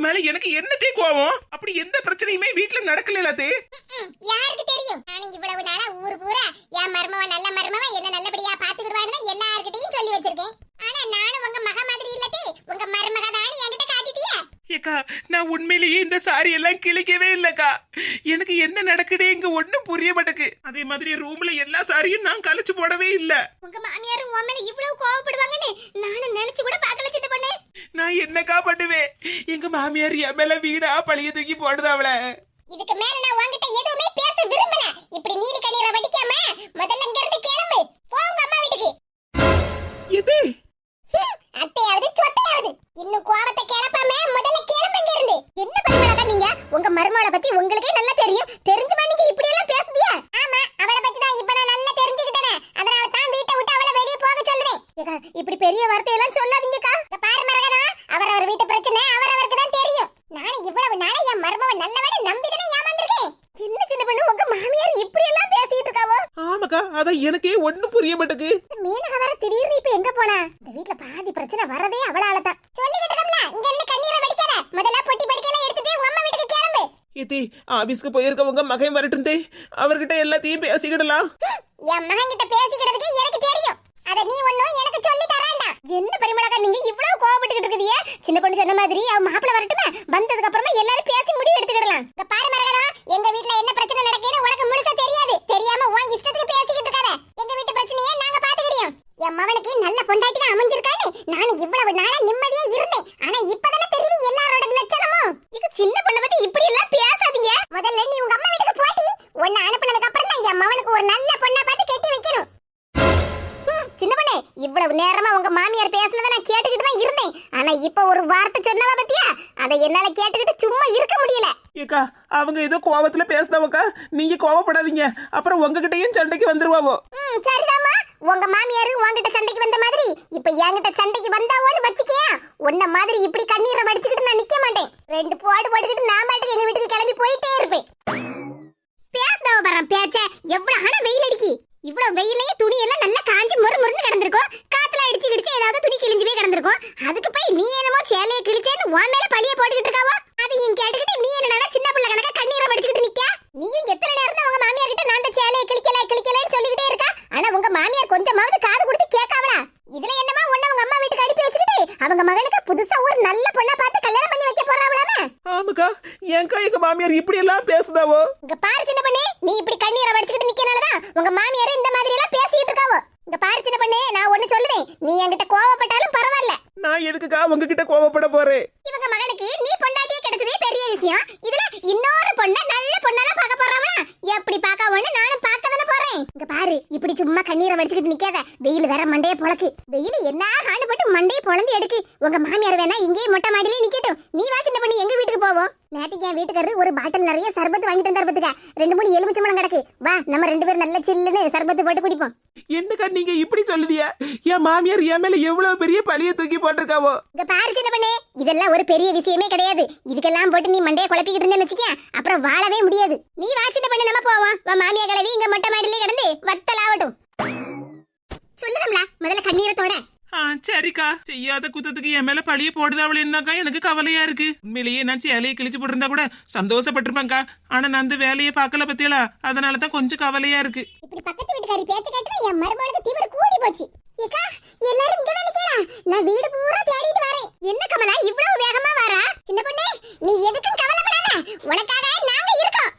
மேல எனக்கு என்னத்தே கோவம்? அப்படி எந்த பிரச்சனையுமே வீட்டுல நடக்கல எல்லாத்தே யாருக்கு தெரியும்? நானும் இவ்வளவு நாளா ஊர் பூரா என் மருமவன் நல்ல மருமவன் என்ன நல்லபடியா பாத்துக்கிடுவான்னு எல்லாருக்கிட்டையும் சொல்லி வச்சிருக்கேன் ஆனா நானும் உங்க மக மாதிரி இல்லதே உங்க மருமக தான் என்கிட்ட காட்டிட்டியா ஏக்கா நான் உண்மையிலேயே இந்த சாரி எல்லாம் கிழிக்கவே இல்லக்கா. எனக்கு என்ன நடக்குதே இங்க ஒண்ணும் புரிய மாட்டேக்கு அதே மாதிரி ரூம்ல எல்லா சாரியும் நான் கழிச்சு போடவே இல்ல. உங்க மாமியாரும் உன் மேல இவ்வளவு கோவப்படுவாங்கன்னு நானும் நினைச்சு கூட பார்க்கல சின்ன பொண்ணு நான் என்னக்கா பண்ணுவேன்? எங்க மாமியார் என் மேல வீடா பழிய தூக்கி போடுது அவளை இதுக்கு மேல நான் உன்கிட்ட எதுவுமே பேச விரும்பல. இப்படி நீலி கண்ணீரை வடிக்காம முதல்ல இங்க இருந்து கிளம்பு. போ உங்க அம்மா வீட்டுக்கு. எது? அத்தையாவது சொத்தையாவது. இன்னும் கோவத்தை கிளப்பாம என்ன பரிமளா நீங்க? உங்க மருமகளை பத்தி உங்களுக்கே நல்லா தெரியும். தெரிஞ்சுமா நீங்க இப்படி எல்லாம் பேசுதியா? ஆமா அவளை பத்தி தான் இப்ப நான் நல்லா தெரிஞ்சுக்கிட்டேனே. அதனால தான் வீட்டை விட்டு அவளை வெளிய போக சொல்றேன். ஏக்கா இப்படி பெரிய வார்த்தை எல்லாம் சொல்லாதீங்கக்கா. இந்த பாரு மரகதா அவரவர் வீட்டு பிரச்சனை அவரவருக்கு தான் தெரியும். நானும் இவ்வளவு நாளா என் மருமவ நல்லவனு நம்பிதானே ஏமாந்திருக்கேன். சின்ன சின்ன பொண்ணு உங்க மாமியார் இப்படி எல்லாம் பேசிட்டு இருக்காவோ ஆமாக்கா அதான் எனக்கே ஒண்ணும் புரிய மாட்டேக்கு மீனக வர திடீர்னு இப்ப எங்க போனா? இந்த வீட்ல பாதி பிரச்சனை வரதே அவளால தான். சொல்லிக்கிட்டு இருக்கோம்ல இங்க இருந்து கண்ணீரை வடிக்காத. முதல்ல பொட்டி படுக்கையெல்லாம் எடுத்துட்டு உங்க அம்மா வீட்டுக்கு இத்தி ஏத்தி ஆபீஸ்க்கு போயிருக்கவங்க மகன் வரட்டும் தே. அவர்கிட்ட எல்லாத்தையும் பேசிக்கிடலாம். என் மகன் கிட்ட பேசிக்கிறதுக்கு எனக்கு தெரியும். அத நீ ஒண்ணும் எனக்கு சொல்லி தரேன்டா என்ன பரிமளகா நீங்க இவ்வளவு கோவப்பட்டுக்கிட்டு இருக்கீங்க? சின்ன பொண்ணு சொன்ன மாதிரி அவ மாப்பிள்ள வரட்டுமே? வந்ததுக்கு அப்புறமா எல்லாரும் பேசி முடிவு எடுத்துக்கிடலாம் இந்த பாரு மரகதா எங்க வீட்ல என்ன பிரச்சனை நடக்குதுன்னு உனக்கு முழுசா தெரியாது தெரியாம உன் இஷ்டத்துக்கு பேசிக்கிட்டு இருக்காத எங்க வீட்டு பிரச்சனையை நாங்க பாத்துக்கிடியோம் என் மகனுக்கு நல்ல பொண்டாட்டி தான் அமைஞ்சிருக்கான்னு நானும் இவ்வளவு நாளா நிம்மதியா இருந்தேன் ஆனா இப்பதானே தெரியுது எல்லாரோட லட்சணமும் இது சின்ன பொண்ணை பத்தி இப்படி எல்லாம் பேசாதீங்க முதல்ல நீ உங்க அம்மா வீட்டுக்கு போட்டி உன்னை அனுப்புனதுக்கு அப்புறம் தான் என் மகனுக்கு ஒரு நல்ல பொண்ணை பார்த்து கட்டி வைக்கணும். சின்ன பொண்ணே இவ்வளவு நேரமா உங்க மாமியார் பேசுனதை நான் கேட்டுக்கிட்டு தான் இருந்தேன். ஆனா இப்ப ஒரு வார்த்தை சொன்னவ பத்தியா? அதை என்னால கேட்டுக்கிட்டு சும்மா இருக்க முடியல. ஏக்கா அவங்க ஏதோ கோவத்துல பேசினவக்கா. நீங்க கோவப்படாதீங்க. அப்புறம் உங்ககிட்டயும் சண்டைக்கு வந்துருவாவோ? ம் சரிதாம்மா. உங்க மாமியாரு உன்கிட்ட சண்டைக்கு வந்த மாதிரி இப்ப என்கிட்ட சண்டைக்கு வந்தாவோன்னு வச்சுக்கியா? உன்ன மாதிரி இப்படி கண்ணீரை வடிச்சுக்கிட்டு நான் நிக்க மாட்டேன். ரெண்டு போடு போட்டுக்கிட்டு நான் மாட்டுக்கு எங்க வீட்டுக்கு கிளம்பி போயிட்டே இருப்பேன். பேசுதவ பாரு பேச்ச. எவ்வளவு ஆனா வெயில் அடிக்கி. இவ்வளவு வெயிலையே துணி எல்லாம் நல்லா காஞ்சி மொறு மொறுன்னு கிடந்திருக்கும். காத்துல அடிச்சு கிடிச்சு ஏதாவது துணி கிழிஞ்சு போய் கிடந்திருக்கும். அதுக்கு போய் நீ என்னமோ சேலையை கிழிச்சேன்னு உன் மேல பழிய போட்டுக்கிட்டு இருக்காவோ? அதையும் கேட்டுக்கிட்டு நீ என்ன சின்ன பிள்ளை கணக்கா கண்ணீரை வடிச்சுக்கிட்டு நிக்க நீயும் எத்தனை நேரம் தான் உங்க மாமியார் கிட்ட நான் இந்த சேலையை கிழிக்கல கிழிக்கலன்னு சொல்லிக்கிட்டே இருக்கா? ஆனா உங்க மாமியார் கொஞ்சமாவது காது கொடுத்து கேட்காவளா இதுல என்னமா உன்ன உங்க அம்மா வீட்டுக்கு அனுப்பி வச்சுக்கிட்டு அவங்க மகனுக்கு புதுசா ஒரு நல்ல பொண்ணா பார்த்து கல்யாணம் பண்ணி வைக்க போறாவளாமே ஆமாக்கா ஏன்க்கா எங்க மாமியார் இப்படி எல்லாம் பேசுதாவோ? இங்க பாரு நீ இப்படி கண்ணீரை வடிச்சுக்கிட்டு நிக்கனாலதான் உங்க மாமியார் இந்த மாதிரி எல்லாம் பேசிட்டு இருக்காவோ இங்க பாரு சின்ன பண்ணே நான் ஒண்ணு சொல்லுவேன். நீ என்கிட்ட கோவப்பட்டாலும் பரவாயில்ல. நான் எதுக்குக்கா உங்ககிட்ட கோவப்பட போறேன்? இவங்க மகனுக்கு நீ பொண்டாட்டியே கிடைச்சதே பெரிய விஷயம். இதுல இன்னொரு பொண்ண நல்ல பொண்ணால பார்க்க போறாவளா எப்படி பார்க்கவோன்னு நானும் பார்க்க தானே போறேன். இங்க பாரு இப்படி சும்மா கண்ணீரை வடிச்சுக்கிட்டு நிக்காத. வெயில் வேற மண்டைய பொளக்கு வெயில் என்ன காணுபட்டு மண்டையை பொளந்து எடுக்கு. உங்க மாமியார் வேணா இங்கேயே மொட்டை மாடியிலே நிக்கட்டும். நீ வா சின்ன பண்ணி எங்க வீட்டுக்கு போவோம்? நேத்துக்கு என் வீட்டுக்காரரு ஒரு பாட்டில் நிறைய சர்பத்து வாங்கிட்டு வந்தார் பத்துக்க. ரெண்டு மூணு எலுமிச்சம்பழம் கிடக்கு. வா நம்ம ரெண்டு பேரும் நல்ல சில்லுன்னு சர்பத்து போட்டு குடிப்போம். என்னக்கா நீங்க இப்படி சொல்லுதியா என் மாமியார் என் மேல எவ்வளவு பெரிய பழிய தூக்கி போட்டிருக்காவோ? இங்க பாரு சின்ன பண்ணே இதெல்லாம் ஒரு பெரிய விஷயமே கிடையாது. இதுக்கெல்லாம் போட்டு நீ மண்டைய குழப்பிக்கிட்டு இருந்தேன்னு வச்சுக்க அப்புறம் வாழவே முடியாது. நீ வா சின்ன பண்ணு நம்ம போவோம். வா மாமியா கிளவி இங்க மொட்டை மாடியிலே கிடந்து வத்தலாவட்டும் சொல்லுதம்ல முதல்ல கண்ணீரத்தோட சரிக்கா. செய்யாத குத்தத்துக்கு என் மேல பழிய போடுதாவளேன்னாக்கா எனக்கு கவலையா இருக்கு. உண்மையிலேயே நான் சேலையை கிழிச்சு போட்டிருந்தா கூட சந்தோஷப்பட்டிருப்பேன்க்கா. ஆனா நான் அந்த வேலையை பார்க்கல பத்தியலா. அதனால தான் கொஞ்சம் கவலையா இருக்கு. இப்படி பக்கத்து வீட்டுக்காரி பேச்ச கேட்டு என் மருமகளுக்கு கூடி போச்சு. ஏக்கா எல்லாரும் இங்க நிக்கலாம் நான் வீடு பூரா தேடிட்டு வரேன். என்ன கமலா இவ்வளவு வேகமா வரா? சின்ன பொண்ணே நீ எதுக்கும் கவலைப்படாத. உனக்காக நாங்க இருக்கோம்.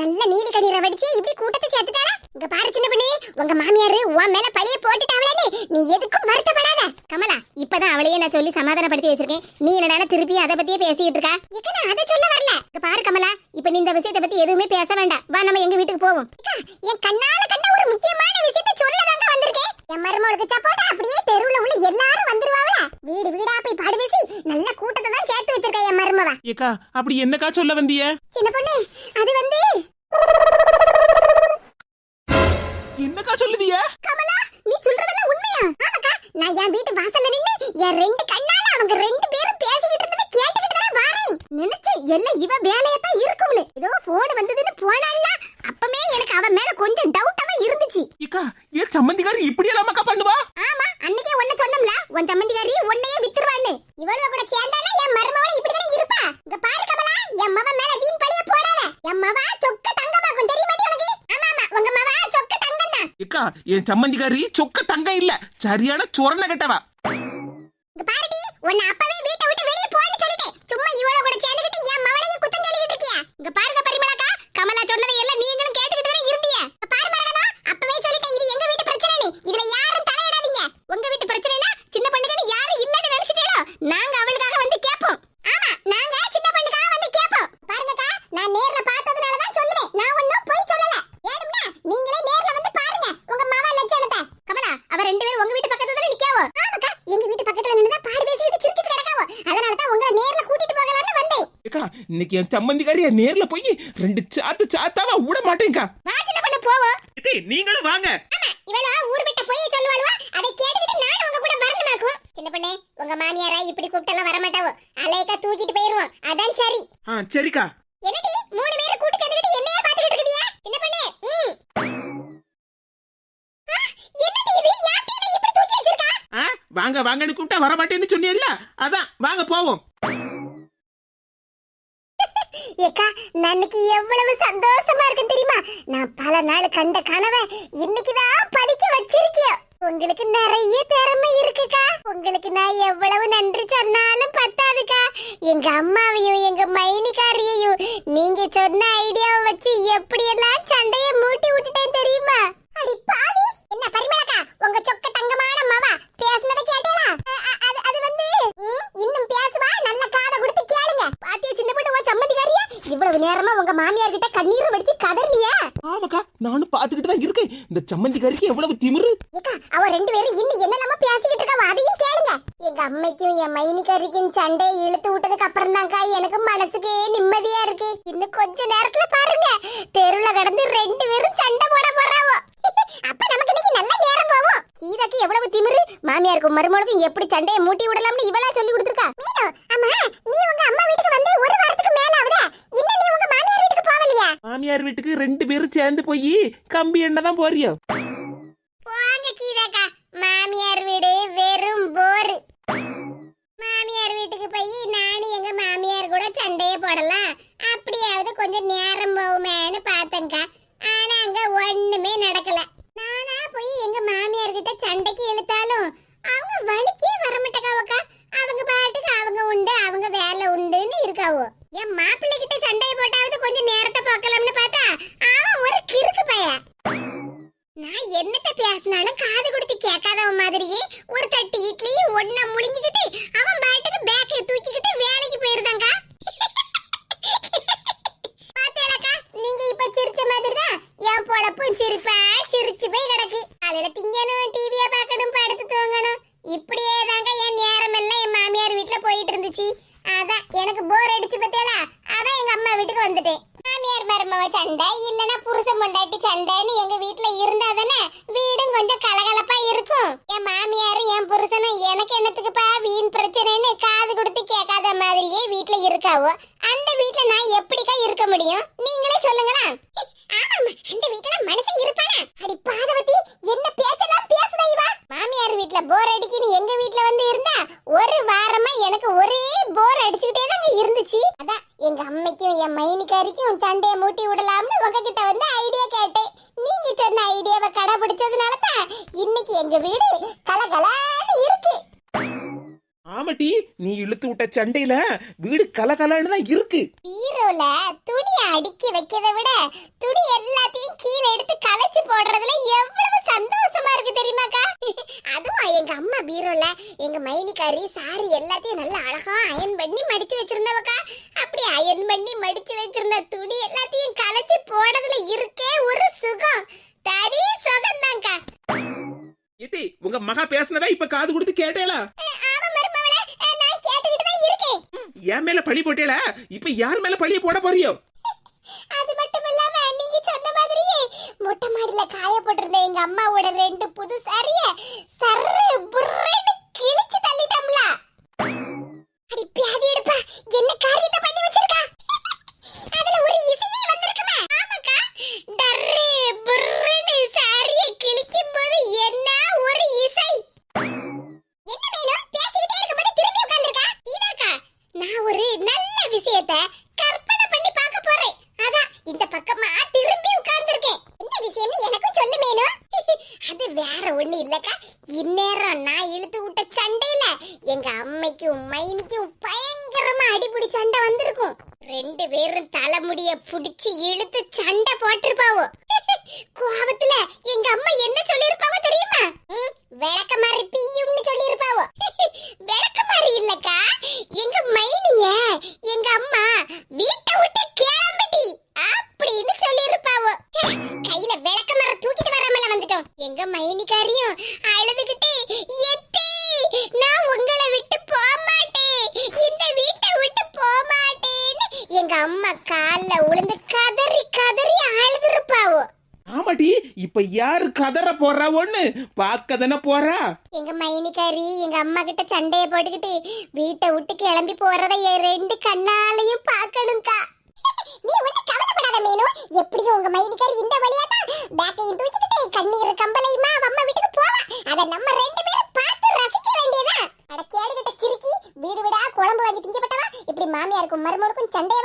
நல்ல நீதி கண்ணீரை வடிச்சு இப்படி கூட்டத்தை சேர்த்துட்டாளா? இங்க பாரு உங்க மாமியாரு உன் மேல பழிய போட்டுட்டாவளே நீ எதுக்கும் வருத்தப்படாத. கமலா இப்பதான் அவளையே நான் சொல்லி சமாதானப்படுத்தி வச்சிருக்கேன். நீ என்னடா திருப்பி அதை பத்தியே பேசிட்டு இருக்கா? இக்க நான் அதை சொல்ல வரல. பாரு கமலா இப்ப நீ இந்த விஷயத்தை பத்தி எதுவுமே பேச வேண்டாம். வா நம்ம எங்க வீட்டுக்கு போவோம். என் கண்ணால கண்ட ஒரு முக்கியமான விஷயத்தை சொல்லதாங்க வந்திருக்கேன். என் மருமகளுக்கு சப்போட்டா அப்படியே தெருவுல உள்ள எல்லாரும் வந்துருவாங்களா? வீடு வீடா போய் பாடு பேசி நல்ல கூட்டத்தை தான் சேர்த்து வச்சிருக்கேன் என் மருமவ. ஏக்கா அப்படி என்னக்கா சொல்ல வந்திய? சின்ன பொண்ணு அது வந்து என்னக்கா சொல்லுதிய கமலா நீ சொல்றதெல்லாம் உண்மையா? ஆமாக்கா நான் என் வீட்டு வாசல்ல நின்னு என் ரெண்டு கண்ணால அவங்க ரெண்டு பேரும் பேசிக்கிட்டு இருந்ததை கேட்டுக்கிட்டு தான் வாரேன். நினைச்சேன் எல்லாம் இவ வேலையா தான் இருக்கும்னு. ஏதோ போன் வந்ததுன்னு போனால அப்பமே எனக்கு அவ மேல கொஞ்சம் டவுட்டாவே இருந்துச்சு. ஏக்கா ஏன் சம்மந்திக்காரி இப்படி எல்லாமாக்கா பண்ணுவா? ஆமா அன்னைக்கே ஒன்ன சொன்னோம்ல உன் சம்மந்திகாரி உன்னையே வித்துருவான்னு. இவளுவ கூட சேர்ந்தானா என் மருமவளை இப்படி தானே இருப்பா என் சம்மந்திக்காரி சொக்க தங்க இல்ல. சரியான சுரண கட்டவா. பாருடி உன்னை அப்பவே வீட்டை விட்டு வெளிய போன்னு சொல்லிட்டேன் சும்மா இவள கூட சேர்ந்துக்கிட்டு என் மவளையும் குத்தம் சொல்லிட்டு இருக்கியா இங்க பாருங்க பரிமளாக்கா கமலா சொன்னதை எல்லாம் நீங்களும் கேட்டுக்கிட்டு தானே இருந்தீங்க இங்க பாரு மரகதா அப்பவே சொல்லிட்டேன் இது எங்க வீட்டு பிரச்சனை இதுல யாரும் தலையிடாதீங்க உங்க வீட்டு பிரச்சனைனா சின்ன பொண்ணுக்கு யாரும் இல்லன்னு நினைச்சிட்டேளோ நாங்க அவளுக்காக வந்து கேப்போம் ஆமா நாங்க சின்ன பொண்ணுக்காக வந்து கேப்போம் பாருங்கக்கா நான் நேர்ல பார்த்ததுனால தான் சொல்லுவேன் நான் ஒண்ணும் பொய் சொல்லல ஏனும்னா நீங்களே நேர்ல வந்து பாருங்க உங்க மவ லட்சணத்தை கமலா அவ ரெண்டு பேரும் உங்க வீட்டு பக்கத்துல தானே நிக்காவோ ஆமாக்கா எங்க வீட்டு பக்கத்துல நின்னு தான் பாடி பேசிட்டு சிரிச்சிட்டு கிடக்காவோ அதனால தான் உங்களை நேர்ல கூட்டிட்டு போகலாம்னு வந்தேன் ஏக்கா இன்னைக்கு என் சம்மந்திக்காரிய நேர்ல போய் ரெண்டு சாத்து சாத்தாவா விட மாட்டேங்கா. வா சின்ன பொண்ணு போவோம் நீங்களும் வாங்க. இவளோ ஊர் விட்ட போய் சொல்லுவாளுவா? அதை கேட்டுக்கிட்டு நானும் உங்க கூட வரணுமாக்கும் சின்ன பொண்ணு உங்க மாமியாரா இப்படி கூப்பிட்டெல்லாம் வர மாட்டாவோ அலையக்கா தூக்கிட்டு போயிருவோம். அதான் சரி. ஆ சரிக்கா. என்னடி மூணு பேரை கூட்டி சேர்ந்துக்கிட்டு என்னைய பாத்துக்கிட்டு இருக்கியா? சின்ன பொண்ணு ம். ஆ, என்னடி இது? யாக்கையுமே இப்படி தூக்கி வச்சிருக்கா? ஆ வாங்க வாங்கன்னு கூப்பிட்டா வர மாட்டேன்னு சொன்னியல்ல? அதான் வாங்க போவோம். ஏக்கா நன்னைக்கு எவ்வளவு சந்தோஷமா இருக்கு தெரியுமா? நான் பல நாள் கண்ட கனவை இன்னைக்குதான் படிக்க வச்சிருக்கிய உங்களுக்கு நிறைய திறமை இருக்குக்கா. உங்களுக்கு நான் எவ்வளவு நன்றி சொன்னாலும் பத்தாதுக்கா. எங்க அம்மாவையும் எங்க மைனிக்காரியையும் நீங்க சொன்ன ஐடியாவை வச்சு எப்படியெல்லாம் சண்டைய மூட்டி விட்டுட்டேன் தெரியுமா அடி பாவி என்ன பரிமளக்கா உங்க சொக்க தங்கமான மாவா பேசுனதை கேட்டீங்களா அது அது வந்து ம், இன்னும் பேசுவா நல்ல காதை கொடுத்து கேளுங்க பாட்டிய சின்ன பொண்ணு உன் சம்மதிக்காரியா இவ்வளவு நேரமா உங்க மாமியார் கிட்ட கண்ணீர் வடிச்சு கதர்னியா ஆமாக்கா நானும் பாத்துக்கிட்டு தான் இருக்கேன். இந்த சம்மந்திக்காரிக்கு எவ்வளவு திமிரு? அவ ரெண்டு பேரும் இன்னும் என்னெல்லாமோ பேசிக்கிட்டு இருக்காவ அதையும் கேளுங்க. எங்க அம்மைக்கும் என் மைனிக்காரிக்கும் சண்டையை இழுத்து விட்டதுக்கு அப்புறம் தான்க்கா எனக்கு மனசுக்கே நிம்மதியா இருக்கு. இன்னும் கொஞ்ச நேரத்துல பாருங்க தெருவுல கடந்து ரெண்டு பேரும் சண்டை போட போறாவோ. அப்ப நமக்கு இன்னைக்கு நல்ல நேரம் போவோம் கீதாக்கு எவ்வளவு திமிரு? மாமியாருக்கும் மருமகளுக்கும் எப்படி சண்டையை மூட்டி விடலாம்னு இவளா சொல்லி கொடுத்துருக்கா மீனு அம்மா நீ உங்க அம்மா வீட்டுக்கு வந்து ஒரு வாரத்துக்கு மேல ஆகுதா இன்னும் நீ உங்க மாமியார் வீட்டுக்கு போகலையா மாமியார் வீட்டுக்கு ரெண்டு பேரும் சேர்ந்து போய் கம்பி எண்ணெய் தான் போறியோ? போங்க கீதாக்கா. மாமியார் வீடு வெறும் போரு. மாமியார் வீட்டுக்கு போய் நானும் எங்க மாமியார் கூட சண்டையை போடலாம். அப்படியாவது கொஞ்சம் இட்லியும் சண்டை இல்லனா புருஷன் பொண்டாட்டி சண்டைன்னு எங்க வீட்ல இருந்தா தானே வீடும் கொஞ்சம் கலகலப்பா இருக்கும். என் மாமியாரும் என் புருஷனும் எனக்கு என்னத்துக்குப்பா வீண் பிரச்சனைன்னு காது கொடுத்து கேட்காத மாதிரியே வீட்ல இருக்காவோ? அந்த வீட்ல நான் எப்படிக்கா இருக்க முடியும்? நீங்களே சொல்லுங்களா ஆமாமா அந்த வீட்ல மனுஷன் இருப்பானா. அடி பாதவதி என்ன பேச்செல்லாம் பேசுதா இவா? மாமியார் வீட்ல போர் அடிக்குன்னு எங்க வீட்ல வந்து இருந்தா ஒரு வாரமா எனக்கு ஒரே போர் அடிச்சுக்கிட்டே தான் இருந்துச்சு. அதான் எங்க அம்மைக்கும் என் மைனிக்காரிக்கும் சண்டையை மூட்டி விடலாம்னு உங்ககிட்ட வந்து ஐடியா கேட்டேன் நீங்க சொன்ன ஐடியாவை கடைபிடிச்சதுனால தான் இன்னைக்கு எங்க வீடு கலகலான்னு இருக்கு ஆமாட்டி நீ இழுத்து விட்ட சண்டையில வீடு கலகலன்னு தான் இருக்கு. பீரோல துணியை அடுக்கி வைக்கிறத விட துணி எல்லாத்தையும் கீழே எடுத்து களைச்சு போடுறதுல எவ்வளவு சந்தோஷமா இருக்கு தெரியுமாக்கா? அதுவும் எங்க அம்மா பீரோல எங்க மைனிக்காரி சாரி எல்லாத்தையும் நல்லா அழகா அயன் பண்ணி மடிச்சு வச்சிருந்தவக்கா. அப்படி அயன் பண்ணி மடிச்சு வச்சிருந்த துணி எல்லாத்தையும் களைச்சு போடுறதுல இருக்கே ஒரு சுகம். தனி சுகம்தான்க்கா. இது உங்க மகா பேசுனதா இப்ப காது கொடுத்து கேட்டேலா ஆமா மருமவளே நான் கேட்டுக்கிட்டு தான் இருக்கேன் என் மேல பழி போட்டேல இப்ப யார் மேல பழிய போட போறியோ? அது மட்டும் இல்லாம நீங்க சொன்ன மாதிரியே மொட்டை மாடியில காய போட்டிருந்த எங்க அம்மாவோட ரெண்டு புது சாரிய சர்ரு புர்ரன்னு அம்மைக்கும் பயங்கரமா அடிபிடி சண்டை வந்திருக்கும். ரெண்டு பேரும் தலைமுடிய புடிச்சு இழுத்து சண்டை போட்டிருப்பாவோ. கோபத்துல எங்க அம்மா என்ன சொல்லிருப்பாவோ தெரியுமா? விளக்க மாதிரி பீயும்னு சொல்லிருப்பாவோ விளக்கமாறு இல்லக்கா எங்க மைனிய எங்க அம்மா வீட்டை விட்டு கிளம்பிட்டி அப்படின்னு சொல்லிருப்பாவோ கையில விளக்கமாற தூக்கிட்டு வராமல வந்துட்டோம். எங்க மைனிக்காரியும் அழுதுகிட்டு எத்தே நான் உங்களை விட்டு போக மாட்டேன் இந்த வீட்டை விட்டு போக மாட்டேன்னு எங்க அம்மா கால்ல உளுந்து கதறி கதறி அழுதுருப்பாவோ ஆமாடி இப்ப யாரு கதற போறா ஒண்ணு? பாக்க தானே போறா? எங்க மைனிக்காரி எங்க அம்மா கிட்ட சண்டைய போட்டுக்கிட்டு வீட்டை விட்டு கிளம்பி போறத என் ரெண்டு கண்ணாலையும் பாக்கணும்க்கா நீ ஒண்ணு கவலைப்படாத மேனு. எப்படியும் உங்க மைனிக்காரி இந்த வழியா தான் பேக்கையும் தூக்கிக்கிட்டு கண்ணீர் கம்பளையுமா அம்மா வீட்டுக்கு போவா. அத நம்ம ரெண்டு பேரும் பார்த்து ரசிக்க வேண்டியதா அட கேடுகிட்ட கிறுக்கி வீடு வீடா குழம்பு வாங்கி திங்கப்பட்டவா? இப்படி மாமியாருக்கும் மருமகளுக்கும் சண்டையவா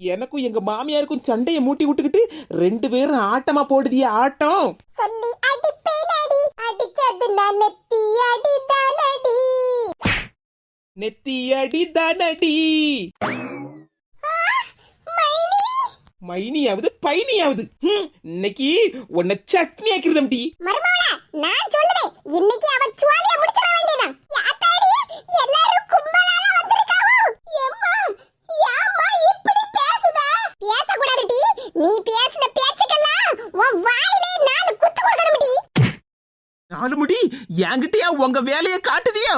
எனக்கும் எங்க மாமியாருக்கும் சண்டைய மூட்டி விட்டுக்கிட்டு ரெண்டு பேரும் ஆட்டமா போடுதிய ஆட்டம். சொல்லி அடிப்பேன் அடி. அடிச்சது நான் நெத்தி அடி. நெத்தி அடி. தனடி மைனி. மைனியாவது பைனியாவது. இன்னைக்கு உன்னை சட்னி ஆக்கிருதம் டி மருமவள நான் சொல்லுவேன் இன்னைக்கு அவ சுவாலிய முடிச்சிட வேண்டியதான் யாத்தாடி எல்லாரும் கும்பலால வந்திருக்காவோ எம்மா யாம்மா இப்படி பேசுதா பேசக்கூடாது டி நீ பேசின பேச்சுக்கெல்லாம் உன் வாயிலே நாலு குத்து கொடுக்கணும் டி நாலு முடி என்கிட்டயா உங்க வேலையை காட்டுதியோ?